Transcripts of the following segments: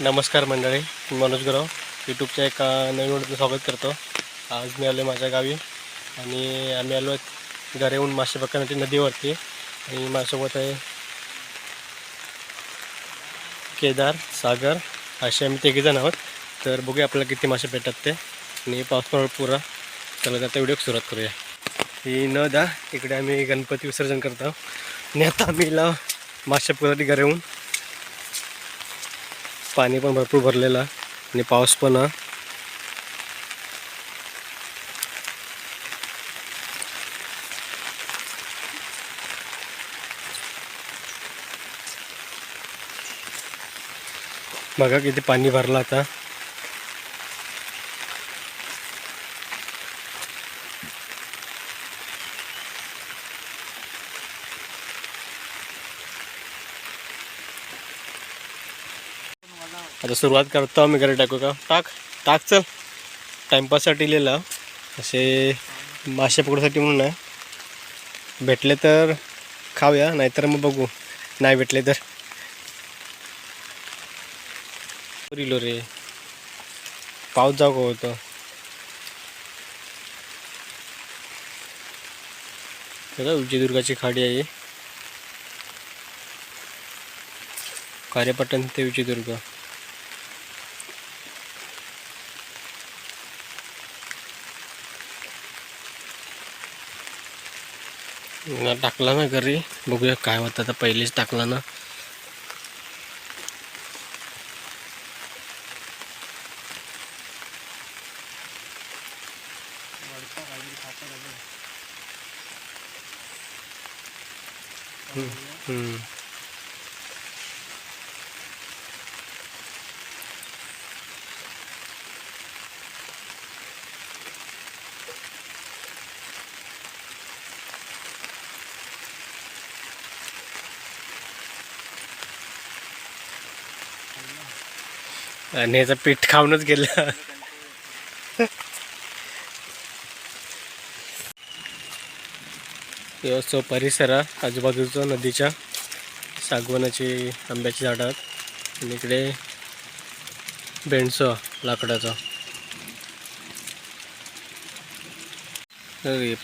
नमस्कार मंडळी मी मनोज गुराव. यूट्यूबच्या एका नवीन व्हिडिओचं स्वागत करतो. आज मी आलो माझ्या गावी आणि आम्ही आलो घरे येऊन मासे पकडण्याची नदीवरती. आणि माझ्यासोबत आहे केदार सागर असे आम्ही तिघेजण आहोत. तर बघूया आपल्याला किती मासे भेटतात ते. आणि पाऊस पण पुरा. चला आता व्हिडिओ सुरुवात करूया. ही न द्या इकडे आम्ही गणपती विसर्जन करतो आणि आता आम्ही मासे पकडण्यासाठी घरे येऊन पाणी पण भरपूर भरलेलं आणि पाऊस पण बघा किती पाणी भरलं आता. आता सुरुवात करतो आम्ही घरी टाकू का? टाक टाक चल. टाईमपाससाठी लिहिलं. असे मासे पकडूसाठी म्हणून आहे. भेटले तर खाऊया नाहीतर मग बघू. नाही भेटले तर. लो रे. पाऊस जाऊ का होतं. बघा विजयदुर्गाची खाडी आहे. कार्यपट्टण ते विजयदुर्ग ना टाकला ना घरी. बघूया काय होतं. आता पहिलेच टाकला ना. हम्म. आणि याचं पीठ खाऊनच गेलं. तो हो, परिसर आहे नदीच्या सागवनाची आंब्याची झाडं आहेत. आणि इकडे बेंडसो लाकडाचं.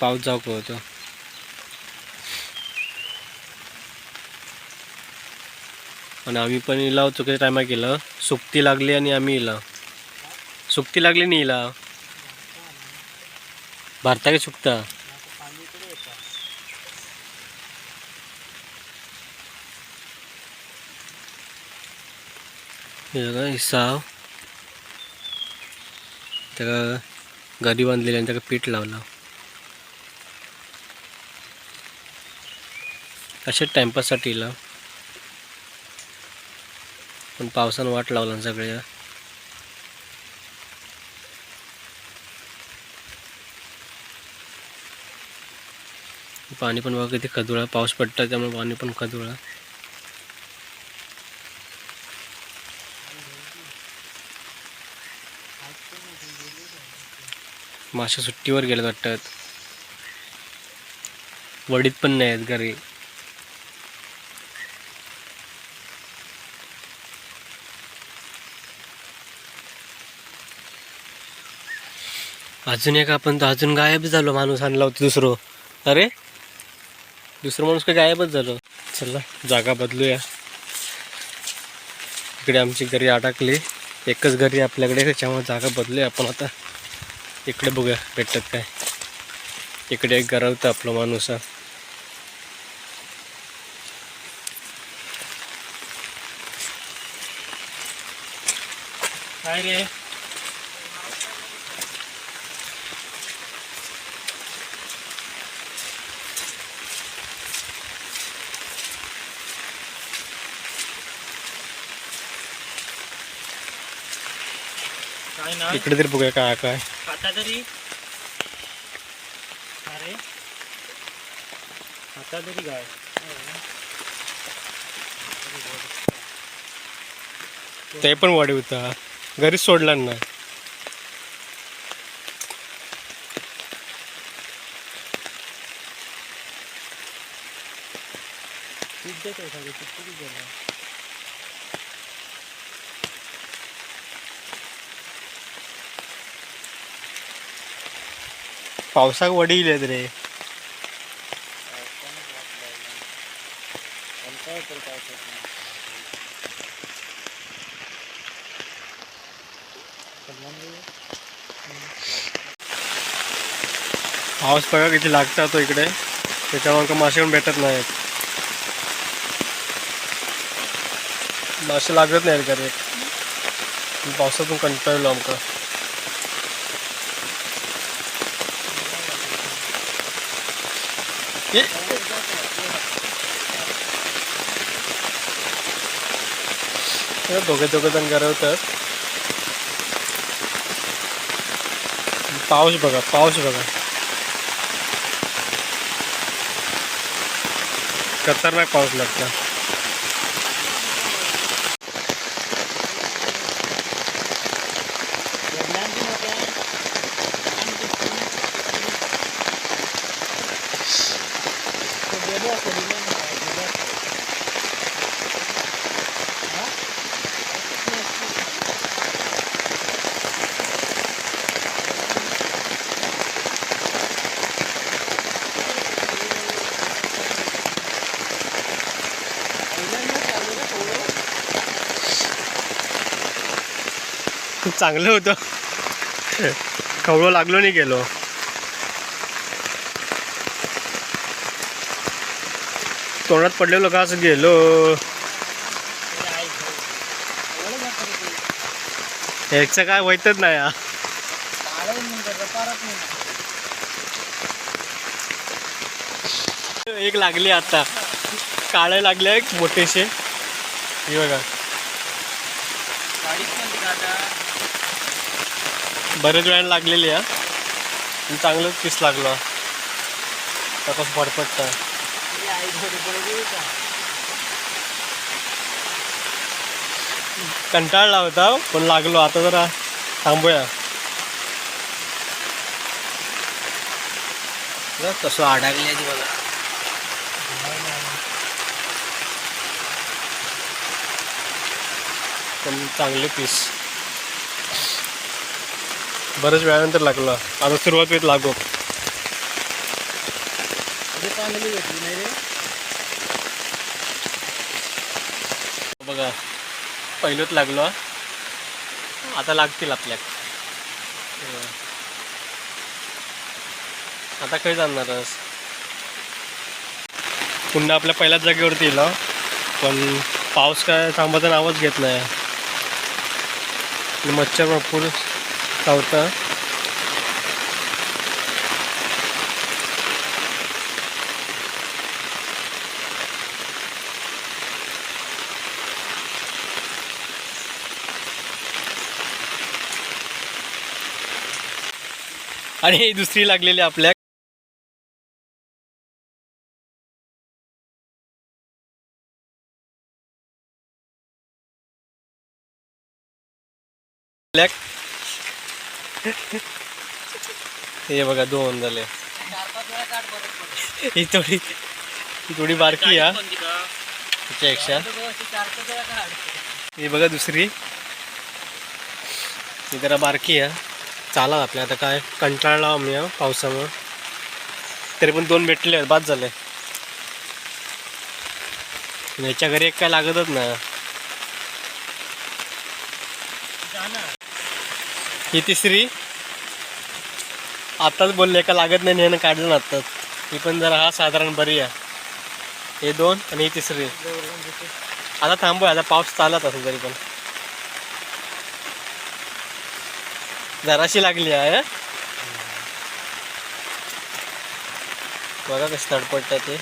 पाऊस जाऊ का आणि आम्ही पण लावतो काही टायमा केलं सुकती लागली आणि आम्ही इला. सुकती लागली नाही इला. भारता की सुकता? साव बघा हिस्सा त्याला गादी बांधलेली आणि त्याला पीठ लावलं. असे टाइमपाससाठी इला. पण पावसानं वाट लावला सगळे. पाणी पण बघा किती खदुळा पाऊस पडतं त्यामुळे पाणी पण खदुळा मासे सुट्टीवर गेले वाटतात वडीत पण नाही आहेत घरी. अजून एक आपण तर अजून गायब झालो माणूस आणला होता दुसरं. अरे? दुसरं माणूस काय गायबच झालो. चला जागा बदलूया. इकडे आमची घरी अडकली. एकच घरी आपल्याकडे त्याच्यामुळे जागा बदलूया आपण आता. इकडे बघूया भेटतात काय. इकडे एक घर होतं आपलं माणूस हा. काय रे? इकडे तरी बघूया काय काय. आता तरी. अरे. आता तरी काय? ते पण वाढी होता घरीच सोडला ना. आहे सगळं किती गेलं पावसाक वडी इलेत रे. पाऊस बघा किती लागता तो इकडे. त्याच्यामुळे का मासे पण भेटत नाहीत. मासे लागत नाहीत का रे? पावसातून कंटाळलो आमका दोगे जन दोघे जण गरवतात पाऊस बघा पाऊस बघा खतरनाक पाऊस लागला चांगलं होतं. खवळं लागलो नाही गेलो. तोंडात पडलेलो का असं गेलो? ह्याचं काय वैतच नाही एक लागली आता. काळे लागले एक मोठेसे. हे बघा. बरेच वेळाने लागलेली आहे. चांगलंच पीस लागलं. आता कसं फडफडतं कंटाळला होता पण लागलो. आता जरा थांबूया. कसं अडकले बघा. पण चांगले पीस बरेच वेळानंतर लागलं. आता सुरुवात येत म्हणजे चांगली भेटली नाही रे. बघा पहिलंच लागलो आता लागतील आपल्या आता काही जाणारच पुन्हा आपल्या पहिल्याच जागेवरती येईल पण पाऊस काय थांबायचं नावच घेत नाही. मच्छर भरपूर चावतं. आणि दुसरी लागलेली आपल्या हे बघा दोन झाले. ही थोडी ही थोडी बारकी आहे हे बघा दुसरी. ही जरा बारकी आहे. चाला आपल्या. आता काय कंटाळला आम्ही हा पावसामुळं. तरी पण दोन भेटले बाद झाले. याच्या घरी एक काय लागतच ना ही तिसरी. आताच बोलले का लागत नाही ह्यानं काढलं ना आत्ताच. ही पण जरा हा साधारण बरी आहे. हे दोन आणि ही तिसरी. आता थांबू आता पाऊस चालत असेल तरी पण. जराशी लागली आहे. बघा कशी तडपडतात ते.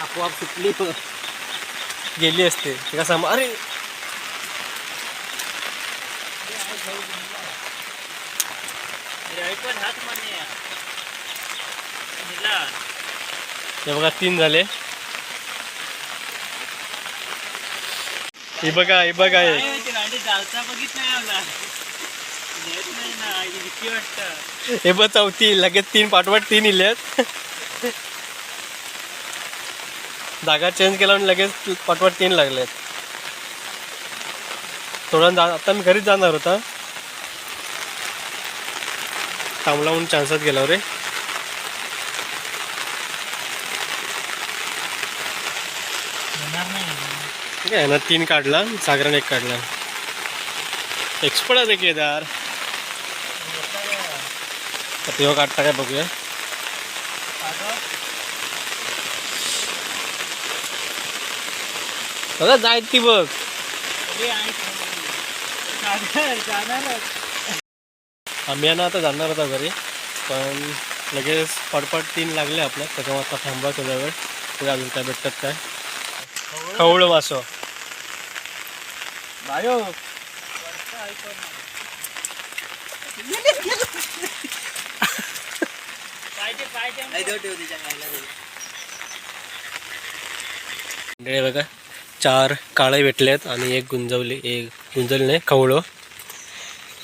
आपोआप सुटली. गेली असते. ते कसं अरे! हे बघा तीन झाले. हे बघा हे बघा ही. वाटतं हे बघ चौथी लगेच तीन पाठवट तीन इले जागा चेंज केला म्हणून लगेच पाठवट तीन लागलेत. थोडा जा आता मी घरीच जाणार होता. थांबला म्हणून चान्सात गेला रे. ना तीन काढला सागराने एक काढला. एक्सपर्ट आहे केदार. तेव्हा काढता काय बघूया बघा जायत ती बघ आम्ही ना आता जाणार होता घरी पण लगेच पडपड तीन लागले आपल्या त्याच्यामुळे आता थांबा थोड्या वेळ पुढे अजून काय भेटतात काय खवळ वासो बायो मंडळी बघा चार काळे भेटलेत आणि एक गुंजवली एक गुंजवली नाही खवळं.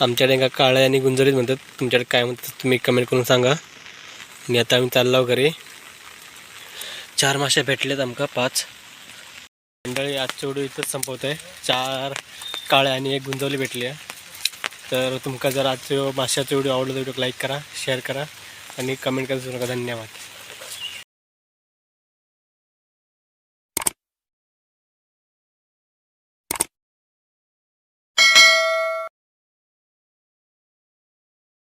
आमच्याकडे का काळे आणि गुंजवलीच म्हणतात. तुमच्याकडे काय म्हणतात तुम्ही कमेंट करून सांगा. आणि आता आम्ही चाललो घरी. चार मासे भेटलेत आमका पाच. मंडळी आजची व्हिडिओ इथंच संपवत आहे चार काळे आणि एक गुंजवली भेटली आहे. तर तुमका जर आजचं माशाचा व्हिडिओ आवडला तर व्हिडिओ लाईक करा शेअर करा. आणि कमेंट करायचं नका धन्यवाद.